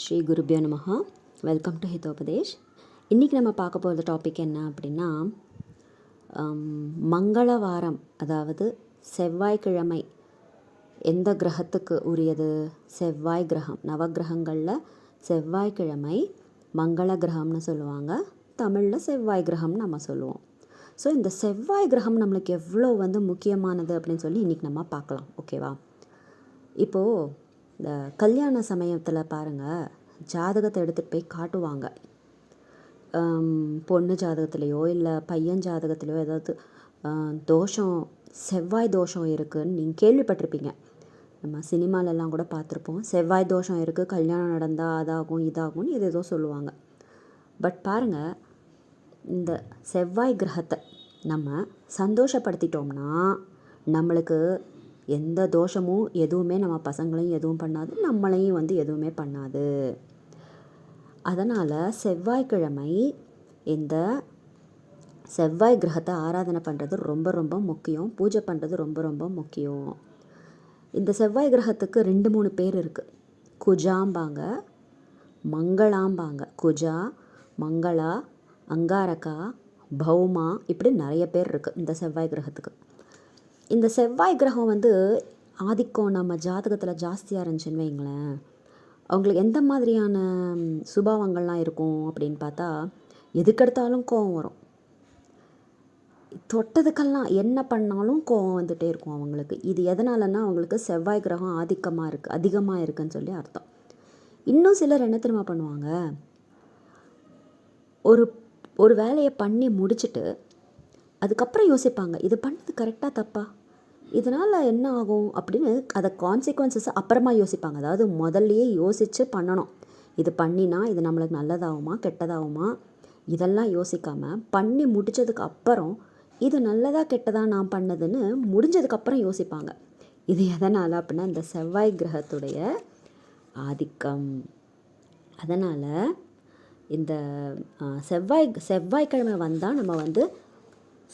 ஸ்ரீ குருபியோ நமஹா. Welcome to ஹிதோபதேஷ் இன்றைக்கி நம்ம பார்க்க போகிற டாபிக் என்ன அப்படின்னா மங்களவாரம் அதாவது செவ்வாய்க்கிழமை எந்த கிரகத்துக்கு உரியது? செவ்வாய் கிரகம் நவக்கிரகங்களில் செவ்வாய்க்கிழமை மங்கள கிரகம்னு சொல்லுவாங்க. தமிழில் செவ்வாய் கிரகம்னு நம்ம சொல்லுவோம். ஸோ இந்த செவ்வாய் கிரகம் நம்மளுக்கு எவ்வளோ வந்து முக்கியமானது அப்படின்னு சொல்லி இன்றைக்கி நம்ம பார்க்கலாம். ஓகேவா இப்போது இந்த கல்யாண சமயத்தில் பாருங்கள் ஜாதகத்தை எடுத்துகிட்டு போய் காட்டுவாங்க. பொண்ணு ஜாதகத்துலேயோ இல்லை பையன் ஜாதகத்துலேயோ ஏதாவது தோஷம் செவ்வாய் தோஷம் இருக்குதுன்னு நீங்கள் கேள்விப்பட்டிருப்பீங்க. நம்ம சினிமாலெல்லாம் கூட பார்த்துருப்போம். செவ்வாய் தோஷம் இருக்குது கல்யாணம் நடந்தால் அதாகும் இதாகும்னு இது ஏதோ சொல்லுவாங்க. பட் பாருங்கள் இந்த செவ்வாய் கிரகத்தை நம்ம சந்தோஷப்படுத்திட்டோம்னா நம்மளுக்கு எந்த தோஷமும் எதுவுமே நம்ம பசங்களையும் எதுவும் பண்ணாது நம்மளையும் வந்து எதுவுமே பண்ணாது. அதனால் செவ்வாய்க்கிழமை இந்த செவ்வாய் கிரகத்தை ஆராதனை பண்ணுறது ரொம்ப ரொம்ப முக்கியம். பூஜை பண்ணுறது ரொம்ப ரொம்ப முக்கியம். இந்த செவ்வாய் கிரகத்துக்கு ரெண்டு மூணு பேர் இருக்குது குஜாம்பாங்க மங்களாம்பாங்க. குஜா மங்களா அங்காரகா பௌமா இப்படி நிறைய பேர் இருக்குது இந்த செவ்வாய் கிரகத்துக்கு. இந்த செவ்வாய் கிரகம் வந்து ஆதிக்கம் நம்ம ஜாதகத்தில் ஜாஸ்தியாக இருந்துச்சுன்னு வைங்களேன். அவங்களுக்கு எந்த மாதிரியான சுபாவங்கள்லாம் இருக்கும் அப்படின்னு பார்த்தா எதுக்கெடுத்தாலும் கோவம் வரும். தொட்டதுக்கெல்லாம் என்ன பண்ணாலும் கோவம் வந்துகிட்டே இருக்கும் அவங்களுக்கு. இது எதனாலன்னா அவங்களுக்கு செவ்வாய் கிரகம் ஆதிக்கமாக இருக்குது அதிகமாக இருக்குன்னு சொல்லி அர்த்தம். இன்னும் சிலர் என்ன திரும்ப பண்ணுவாங்க? ஒரு ஒரு வேலையை பண்ணி முடிச்சுட்டு அதுக்கப்புறம் யோசிப்பாங்க இது பண்ணது கரெக்டாக தப்பா? இதனால் என்ன ஆகும் அப்படின்னு அதை கான்சிக்வன்சஸ் அப்புறமா யோசிப்பாங்க. அதாவது முதல்லையே யோசித்து பண்ணணும். இது பண்ணினா இது நம்மளுக்கு நல்லதாகுமா கெட்டதாகுமா? இதெல்லாம் யோசிக்காமல் பண்ணி முடித்ததுக்கு அப்புறம் இது நல்லதாக கெட்டதாக நான் பண்ணதுன்னு முடிஞ்சதுக்கப்புறம் யோசிப்பாங்க. இது எதனால் அப்படின்னா இந்த செவ்வாய் கிரகத்துடைய ஆதிக்கம். அதனால் இந்த செவ்வாய் செவ்வாய்க்கிழமை வந்தால் நம்ம வந்து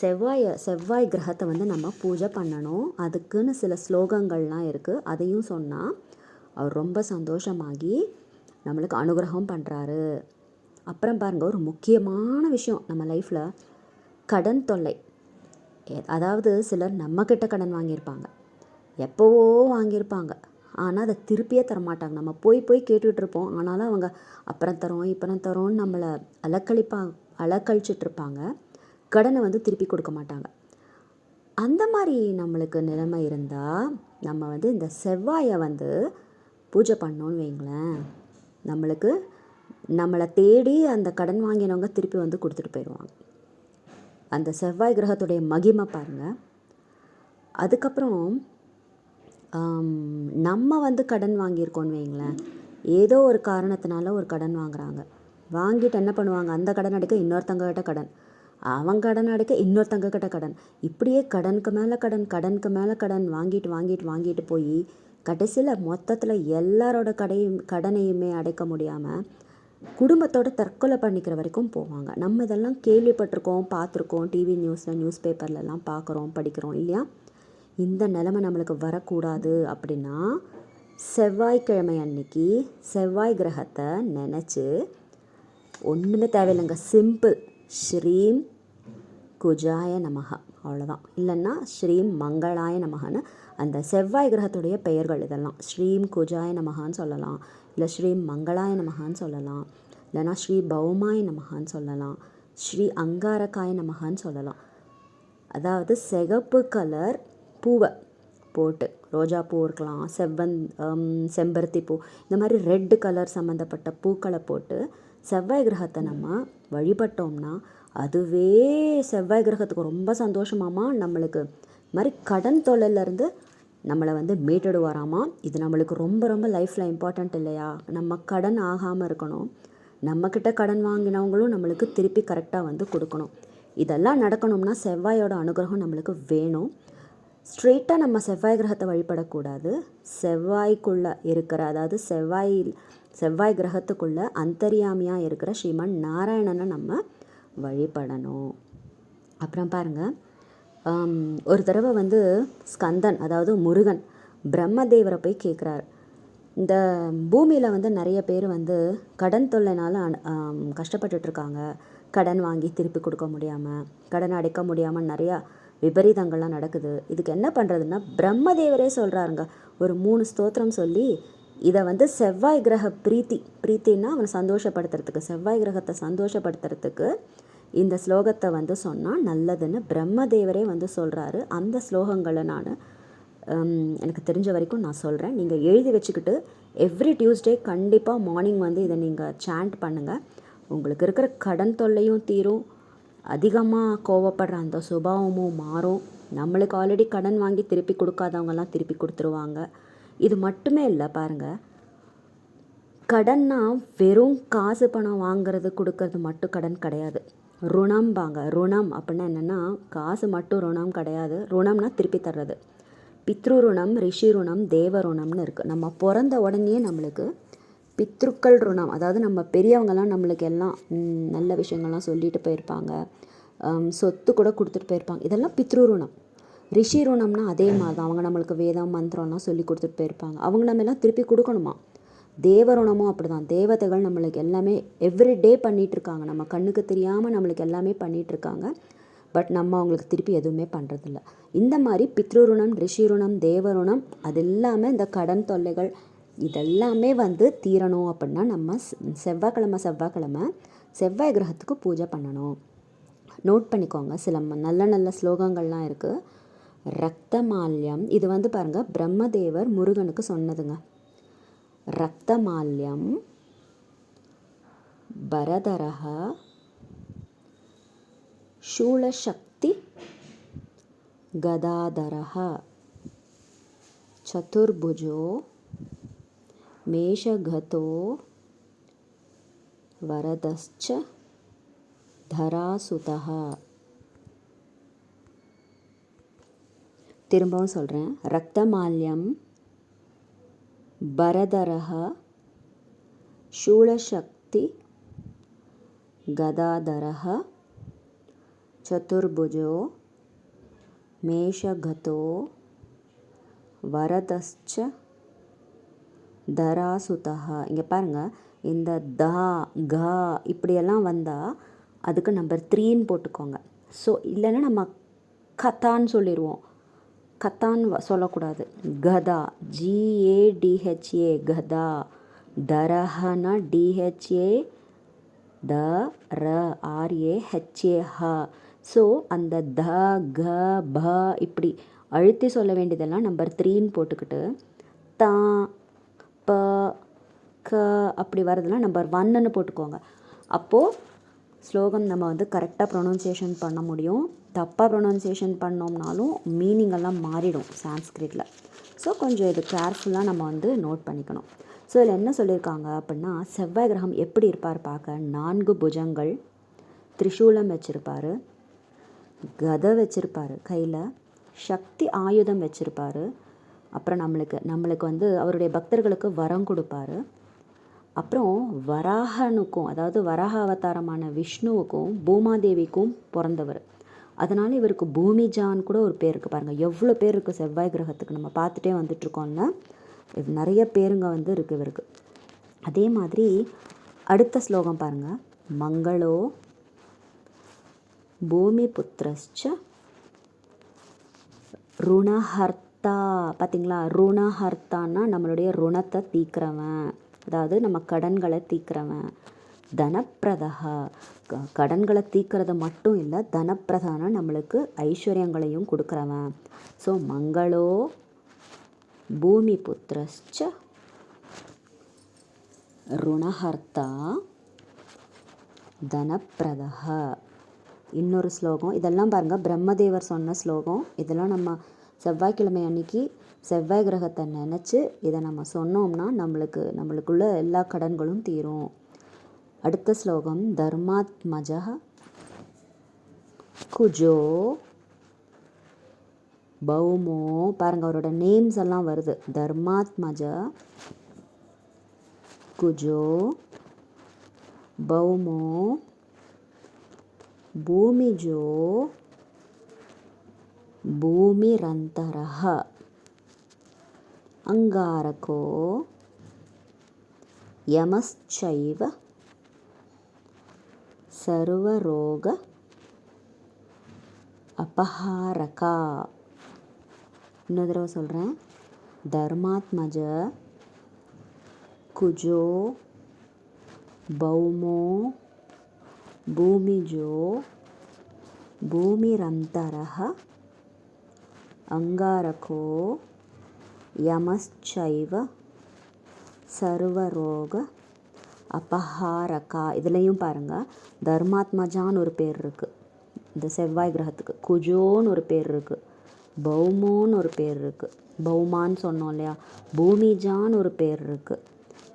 செவ்வாய் செவ்வாய் கிரகத்தை வந்து நம்ம பூஜை பண்ணணும். அதுக்குன்னு சில ஸ்லோகங்கள்லாம் இருக்குது அதையும் சொன்னால் அவர் ரொம்ப சந்தோஷமாகி நம்மளுக்கு அனுகிரகம் பண்ணுறாரு அப்புறம் பாருங்கள் ஒரு முக்கியமான விஷயம் நம்ம லைஃப்பில் கடன் தொல்லை. அதாவது சிலர் நம்மக்கிட்ட கடன் வாங்கியிருப்பாங்க. எப்போவோ வாங்கியிருப்பாங்க. ஆனால் அதை திருப்பியே தரமாட்டாங்க. நம்ம போய் போய் கேட்டுட்ருப்போம். ஆனாலும் அவங்க அப்புறம் தரோம் இப்போ தரோன்னு நம்மளை அலக்கழிப்பா அலக்கழிச்சிட்ருப்பாங்க. கடனை வந்து திருப்பி கொடுக்க மாட்டாங்க. அந்த மாதிரி நம்மளுக்கு நிலைமை இருந்தால் நம்ம வந்து இந்த செவ்வாயை வந்து பூஜை பண்ணோன்னு வைங்களேன் நம்மளுக்கு நம்மளை தேடி அந்த கடன் வாங்கினவங்க திருப்பி வந்து கொடுத்துட்டு போயிடுவாங்க. அந்த செவ்வாய் கிரகத்துடைய மகிமை பாருங்கள் அதுக்கப்புறம் நம்ம வந்து கடன் வாங்கியிருக்கோன்னு வைங்களேன் ஏதோ ஒரு காரணத்தினால ஒரு கடன் வாங்குகிறாங்க வாங்கிட்டு என்ன பண்ணுவாங்க? அந்த கடன் அடைக்க இன்னொருத்தவங்ககிட்ட கடன். அவன் கடன் அடைக்க இன்னொருத்தங்க கிட்ட கடன். இப்படியே கடனுக்கு மேலே கடன் கடனுக்கு மேலே கடன் வாங்கிட்டு வாங்கிட்டு வாங்கிட்டு போய் கடைசியில் மொத்தத்தில் எல்லாரோட கடையும் கடனையுமே அடைக்க முடியாமல் குடும்பத்தோட தற்கொலை பண்ணிக்கிற வரைக்கும் போவாங்க. நம்ம இதெல்லாம் கேள்விப்பட்டிருக்கோம் பார்த்துருக்கோம் டிவி நியூஸில் நியூஸ் பேப்பர்லலாம் பார்க்குறோம் படிக்கிறோம் இல்லையா? இந்த நிலமை நம்மளுக்கு வரக்கூடாது அப்படின்னா செவ்வாய்க்கிழமை அன்னைக்கு செவ்வாய் கிரகத்தை நினச்சி ஒன்றுமே தேவையில்லைங்க. சிம்பிள் ஸ்ரீம் குஜாய நமக அவ்வளோதான் இல்லைன்னா ஸ்ரீம் மங்களாய நமகன்னு அந்த செவ்வாய் கிரகத்துடைய பெயர்கள் இதெல்லாம். ஸ்ரீம் குஜாய நமகான்னு சொல்லலாம். இல்லை ஸ்ரீம் மங்களாய நமகான்னு சொல்லலாம். இல்லைன்னா ஸ்ரீ பௌமாய நமகான்னு சொல்லலாம். ஸ்ரீ அங்காரகாய நமகான்னு சொல்லலாம். அதாவது சிகப்பு கலர் பூவை போட்டு ரோஜா பூ இருக்கலாம் செவ்வந் செம்பருத்தி பூ இந்த மாதிரி ரெட்டு கலர் சம்மந்தப்பட்ட பூக்களை போட்டு செவ்வாய் கிரகத்தை நம்ம வழிபட்டோம்னா அதுவே செவ்வாய் கிரகத்துக்கு ரொம்ப சந்தோஷமாமா நம்மளுக்கு இது மாதிரி கடன் தொல்லையிலேருந்து நம்மளை வந்து மீட்டெடுவாராமா இது நம்மளுக்கு ரொம்ப ரொம்ப லைஃப்பில் இம்பார்ட்டண்ட் இல்லையா? நம்ம கடன் ஆகாமல் இருக்கணும். நம்மக்கிட்ட கடன் வாங்கினவங்களும் நம்மளுக்கு திருப்பி கரெக்டாக வந்து கொடுக்கணும். இதெல்லாம் நடக்கணும்னா செவ்வாயோட அனுகிரகம் நம்மளுக்கு வேணும். ஸ்ட்ரெயிட்டாக நம்ம செவ்வாய் கிரகத்தை வழிபடக்கூடாது. செவ்வாய்க்குள்ளே இருக்கிற அதாவது செவ்வாய் செவ்வாய் கிரகத்துக்குள்ளே அந்தரியாமியாக இருக்கிற ஸ்ரீமன் நாராயணனை நம்ம வழிபடணும். அப்புறம் பாருங்கள் ஒரு தடவை வந்து ஸ்கந்தன் அதாவது முருகன் பிரம்மதேவரை போய் கேட்குறாரு இந்த பூமியில் வந்து நிறைய பேர் வந்து கடன் தொல்லைனால கஷ்டப்பட்டுட்ருக்காங்க கஷ்டப்பட்டுட்டு இருக்காங்க கடன் வாங்கி திருப்பி கொடுக்க முடியாமல் கடன் அடைக்க முடியாமல் நிறையா விபரீதங்கள்லாம் நடக்குது. இதுக்கு என்ன பண்ணுறதுன்னா பிரம்மதேவரே சொல்கிறாருங்க ஒரு மூணு ஸ்தோத்திரம் சொல்லி இதை வந்து செவ்வாய் கிரக பிரீத்தி பிரீத்தின்னா அவனை சந்தோஷப்படுத்துறதுக்கு செவ்வாய் கிரகத்தை சந்தோஷப்படுத்துறதுக்கு இந்த ஸ்லோகத்தை வந்து சொன்னால் நல்லதுன்னு பிரம்மதேவரே வந்து சொல்கிறாரு அந்த ஸ்லோகங்களை நான் எனக்கு தெரிஞ்ச வரைக்கும் நான் சொல்கிறேன் நீங்கள் எழுதி வச்சுக்கிட்டு எவ்ரி டியூஸ்டே கண்டிப்பாக மார்னிங் வந்து இதை நீங்கள் சாண்ட் பண்ணுங்கள் உங்களுக்கு இருக்கிற கடன் தொல்லையும் தீரும். அதிகமாக கோவப்படுற அந்த சுபாவமும் மாறும். நம்மளுக்கு ஆல்ரெடி கடன் வாங்கி திருப்பி கொடுக்காதவங்கலாம் திருப்பி கொடுத்துருவாங்க. இது மட்டுமே இல்லை பாருங்கள் கடன்னா வெறும் காசு பணம் வாங்குறது கொடுக்கறது மட்டும் கடன் கிடையாது. ருணம்பாங்க. ருணம் அப்படின்னா என்னென்னா காசு மட்டும் ருணம் கிடையாது. ருணம்னா திருப்பி தர்றது. பித்ரு ருணம் ரிஷி ருணம் தேவ ருணம்னு இருக்குது நம்ம பிறந்த உடனே நம்மளுக்கு பித்ருக்கள் ருணம். அதாவது நம்ம பெரியவங்கெல்லாம் நம்மளுக்கு எல்லாம் நல்ல விஷயங்கள்லாம் சொல்லிட்டு போயிருப்பாங்க. சொத்து கூட கொடுத்துட்டு போயிருப்பாங்க. இதெல்லாம் பித்ரு ருணம். ரிஷி ருணம்னா அதே மாதிரி தான் அவங்க நம்மளுக்கு வேதம் மந்திரம்லாம் சொல்லி கொடுத்துட்டு போயிருப்பாங்க. அவங்க நம்ம எல்லாம் திருப்பி கொடுக்கணுமா? தேவருணமும் அப்படி தான் தேவதைகள் நம்மளுக்கு எல்லாமே எவ்ரி டே பண்ணிட்டு இருக்காங்க நம்ம கண்ணுக்கு தெரியாமல் நம்மளுக்கு எல்லாமே பண்ணிகிட்ருக்காங்க பட் நம்ம அவங்களுக்கு திருப்பி எதுவுமே பண்ணுறதில்ல இந்த மாதிரி பித்ருருணம் ரிஷிருணம் தேவருணம் அது எல்லாமே இந்த கடன் தொல்லைகள் இதெல்லாமே வந்து தீரணும் அப்படின்னா நம்ம செவ்வாய்க்கிழமை செவ்வாய்க்கிழமை செவ்வாய் கிரகத்துக்கு பூஜை பண்ணணும். நோட் பண்ணிக்கோங்க. சில நல்ல நல்ல ஸ்லோகங்கள்லாம் இருக்குது ரத்தமால்யம் இது வந்து பாருங்கள் பிரம்மதேவர் முருகனுக்கு சொன்னதுங்க. ரக்தமால்யம் பரதரः शूलशक्ति गदाधरः चतुर्भुजो मेषघतो वरदश्च धरासुतः திரும்பவும் சொல்கிறேன் ரக்தமால்யம் భరధరः శూలశక్తి గదాధరः చతుర్భుజో మేషగతో వరదశ్చ தராசுதா இங்கே பாருங்கள் இந்த தா க இப்படியெல்லாம் வந்தால் அதுக்கு நம்பர் த்ரீன்னு போட்டுக்கோங்க. ஸோ இல்லைன்னா நம்ம கதான்னு சொல்லிடுவோம் கதான்னு வ- சொல்லக்கூடாது. கதா. ஜிஏடிஹெச்ஏ கதா. தரஹனா டிஹெச்ஏ த ர ஆர்ஏ ஹெச்ஏ ஹ. ஸோ அந்த த க ப இப்படி அழுத்தி சொல்ல வேண்டியதெல்லாம் நம்பர் த்ரீன்னு போட்டுக்கிட்டு தா ப க அப்படி வரதெல்லாம் நம்பர் ஒன்னுன்னு போட்டுக்கோங்க. அப்போது ஸ்லோகம் நம்ம வந்து கரெக்டாக ப்ரொனவுன்சியேஷன் பண்ண முடியும். தப்பாக ப்ரொனவுன்சியேஷன் பண்ணோம்னாலும் மீனிங் எல்லாம் மாறிடும் சான்ஸ்கிரிட்டில். ஸோ கொஞ்சம் இது கேர்ஃபுல்லாக நம்ம வந்து நோட் பண்ணிக்கணும். ஸோ இதில் என்ன சொல்லியிருக்காங்க அப்படின்னா செவ்வாய் கிரகம் எப்படி இருப்பார் பார்க்க நான்கு புஜங்கள் திரிசூலம் வச்சுருப்பாரு கதை வச்சுருப்பார் கையில் சக்தி ஆயுதம் வச்சுருப்பாரு அப்புறம் நம்மளுக்கு நம்மளுக்கு வந்து அவருடைய பக்தர்களுக்கு வரம் கொடுப்பாரு. அப்புறம் வராகனுக்கும் அதாவது வராக அவதாரமான விஷ்ணுவுக்கும் பூமாதேவிக்கும் பிறந்தவர். அதனால் இவருக்கு பூமிஜான் கூட ஒரு பேர் இருக்குது பாருங்கள் எவ்வளோ பேர் இருக்குது செவ்வாய் கிரகத்துக்கு? நம்ம பார்த்துட்டே வந்துட்டுருக்கோம்ல நிறைய பேருங்க வந்து இருக்குது இவருக்கு. அதே மாதிரி அடுத்த ஸ்லோகம் பாருங்கள் மங்களோ பூமி புத்திரஸ்ச ருணஹர்த்தா. பார்த்தீங்களா ருணஹர்த்தான்னா நம்மளுடைய ருணத்தை தீக்கிறவன். அதாவது நம்ம கடன்களை தீக்கிறவன் தனப்பிரதகா க- கடன்களை தீக்கிறது மட்டும் இல்லை தனப்பிரதான நம்மளுக்கு ஐஸ்வர்யங்களையும் கொடுக்குறவன். ஸோ மங்களோ பூமி பூமிபுத்திரஸ்ச ருணஹர்த்தா தனப்பிரதக இன்னொரு ஸ்லோகம் இதெல்லாம் பாருங்கள் பிரம்மதேவர் சொன்ன ஸ்லோகம். இதெல்லாம் நம்ம செவ்வாய்க்கிழமை அன்னைக்கு செவ்வாய் கிரகத்தை நினச்சி இதை நம்ம சொன்னோம்னா நம்மளுக்கு நம்மளுக்குள்ள எல்லா கடன்களும் தீரும். அடுத்த ஸ்லோகம் தர்மாத்மஜ குஜோ பௌமோ. பாருங்கள் அவரோட நேம்ஸ் எல்லாம் வருது. தர்மாத்மஜ குஜோ பௌமோ. பூமிஜோ பூமிரந்தரஹ. अङ्गारको यमश्चैव சர்வரோக அபஹாரகா. இன்னொரு தடவை சொல்கிறேன் தர்மாத்மஜ குஜோ பௌமோ பூமிஜோ பூமிரந்தரக அங்காரகோ யமச்சைவ சர்வரோக அபஹாரகா. இதுலேயும் பாருங்கள் தர்மாத்மஜான்னு ஒரு பேர் இருக்குது இந்த செவ்வாய் கிரகத்துக்கு. குஜோன்னு ஒரு பேர் இருக்குது பௌமோன்னு ஒரு பேர் இருக்குது பௌமான்னு சொன்னோம் இல்லையா? பூமிஜான்னு ஒரு பேர் இருக்குது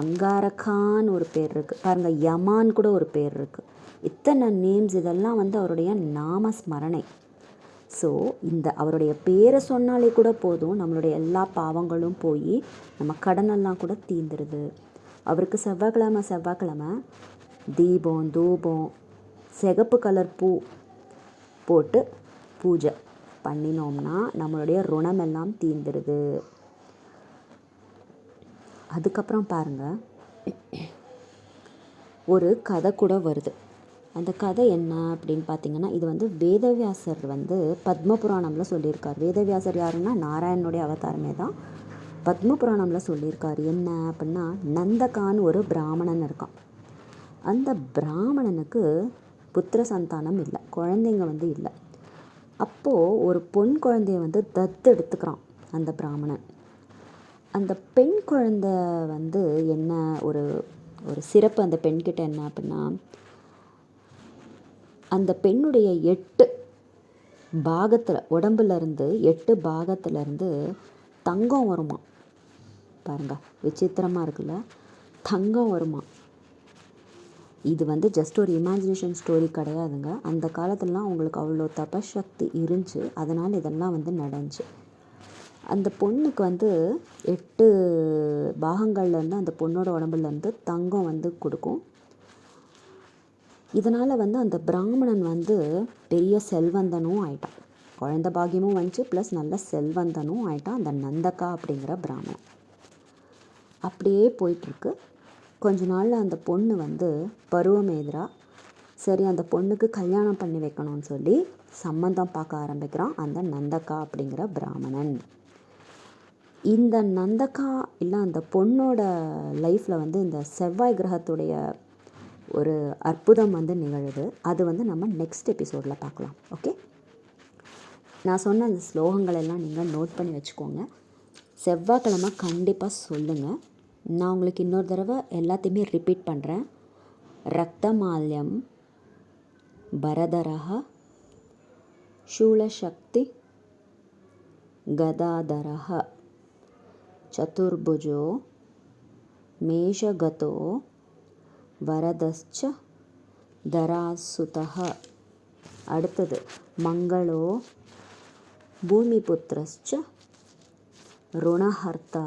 அங்காரகான்னு ஒரு பேர் இருக்குது பாருங்கள் யமான் கூட ஒரு பேர் இருக்குது இத்தனை நேம்ஸ் இதெல்லாம் வந்து அவருடைய நாம ஸ்மரணை ஸோ இந்த அவருடைய பேரை சொன்னாலே கூட போதும். நம்மளுடைய எல்லா பாவங்களும் போய் நம்ம கடனெல்லாம் கூட தீந்துடுது அவருக்கு செவ்வாய்க்கிழமை செவ்வாய்க்கிழமை தீபம் தூபம் சிகப்பு கலர் பூ போட்டு பூஜை பண்ணினோம்னா நம்மளுடைய ருணமெல்லாம் தீந்துடுது அதுக்கப்புறம் பாருங்கள் ஒரு கதை கூட வருது. அந்த கதை என்ன அப்படின்னு பார்த்தீங்கன்னா இது வந்து வேதவியாசர் வந்து பத்ம புராணமில் சொல்லியிருக்கார். வேதவியாசர் யாருன்னா நாராயணனுடைய அவதாரமே தான். பத்ம புராணமில் சொல்லியிருக்கார். என்ன அப்படின்னா நந்தகான் ஒரு பிராமணன் இருக்கான். அந்த பிராமணனுக்கு புத்திர சந்தானம் இல்லை. குழந்தைங்க வந்து இல்லை. அப்போது ஒரு பொன் குழந்தைய வந்து தத்து எடுத்துக்கிறான் அந்த பிராமணன். அந்த பெண் குழந்தை வந்து என்ன ஒரு ஒரு சிறப்பு அந்த பெண்கிட்ட என்ன அப்படின்னா அந்த பெண்ணுடைய எட்டு பாகத்தில் உடம்புலேருந்து எட்டு பாகத்துலேருந்து தங்கம் வருமா? பாருங்க விசித்திரமாக இருக்குல்ல? தங்கம் வருமா? இது வந்து ஜஸ்ட் ஒரு இமேஜினேஷன் ஸ்டோரி கிடையாதுங்க. அந்த காலத்துலலாம் அவங்களுக்கு அவ்வளோ தபசக்தி இருந்துச்சு. அதனால் இதெல்லாம் வந்து நடந்துச்சு. அந்த பொண்ணுக்கு வந்து எட்டு பாகங்கள்லேருந்து அந்த பொண்ணோட உடம்புலேருந்து தங்கம் வந்து கொடுக்கும். இதனால் வந்து அந்த பிராமணன் வந்து பெரிய செல்வந்தனும் ஆயிட்டான். குழந்த பாகியமும் வந்துச்சு ப்ளஸ் நல்ல செல்வந்தனும் ஆயிட்டான் அந்த நந்தக்கா அப்படிங்கிற பிராமணன். அப்படியே போயிட்டுருக்கு. கொஞ்ச நாளில் அந்த பொண்ணு வந்து பருவமேதுரா சரி அந்த பொண்ணுக்கு கல்யாணம் பண்ணி வைக்கணும்னு சொல்லி சம்மந்தம் பார்க்க ஆரம்பிக்கிறான் அந்த நந்தக்கா அப்படிங்கிற பிராமணன். இந்த நந்தக்கா இல்லை அந்த பொண்ணோட லைஃப்பில் வந்து இந்த செவ்வாய் கிரகத்துடைய ஒரு அற்புதம் வந்து நிகழுது அது வந்து நம்ம நெக்ஸ்ட் எபிசோடில் பார்க்கலாம் ஓகே நான் சொன்ன அந்த ஸ்லோகங்கள் எல்லாம் நீங்கள் நோட் பண்ணி வச்சுக்கோங்க செவ்வாய்க்கிழமை கண்டிப்பாக சொல்லுங்கள் நான் உங்களுக்கு இன்னொரு தடவை எல்லாத்தையுமே ரிப்பீட் பண்ணுறேன் ரக்தமால்யம் பரதரः शूलशक्ति गदाधरः चतुर्भुजो मेषगतो வரதச்ச தராசுதக அடுத்தது மங்களோ பூமிபுத்திரஸ்ச ருணஹர்த்தா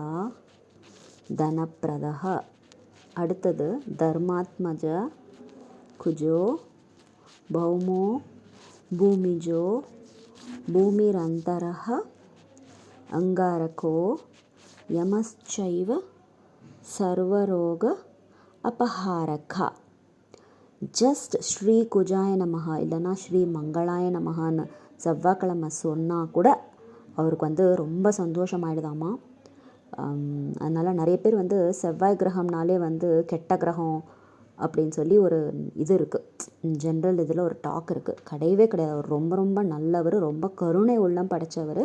தனப்பிரதக அடுத்தது தர்மாத்மஜ குஜோ பௌமோ பூமிஜோ பூமிரந்தரக அங்காரகோ யமஸ்சைவ சர்வரோக அபஹாரகா ஜஸ்ட் ஸ்ரீ குஜாய நமஹா இல்லைன்னா ஸ்ரீ மங்களாய நமஹான்னு செவ்வாய்க்கிழமை சொன்னால் கூட அவருக்கு வந்து ரொம்ப சந்தோஷமாயிடுதாமா அதனால் நிறைய பேர் வந்து செவ்வாய் கிரகம்னாலே வந்து கெட்ட கிரகம் அப்படின்னு சொல்லி ஒரு இது இருக்குது ஜென்ரல் இதில் ஒரு டாக் இருக்குது கிடையவே கிடையாது. அவர் ரொம்ப ரொம்ப நல்லவர் ரொம்ப கருணை உள்ளம் படைத்தவர்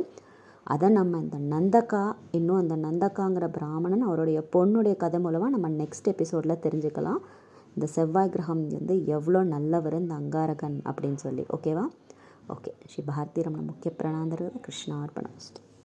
அதை நம்ம இந்த நந்தக்கா இன்னும் அந்த நந்தக்காங்கிற பிராமணன் அவருடைய பொண்ணுடைய கதை மூலமாக நம்ம நெக்ஸ்ட் எபிசோடில் தெரிஞ்சுக்கலாம். இந்த செவ்வாய் கிரகம் வந்து எவ்வளோ நல்லவர் இந்த அங்காரகன் அப்படின்னு சொல்லி. ஓகேவா ஓகே ஸ்ரீ பாரதி ரமண முக்கிய பிரணாந்தர் கிருஷ்ணார்பணம்.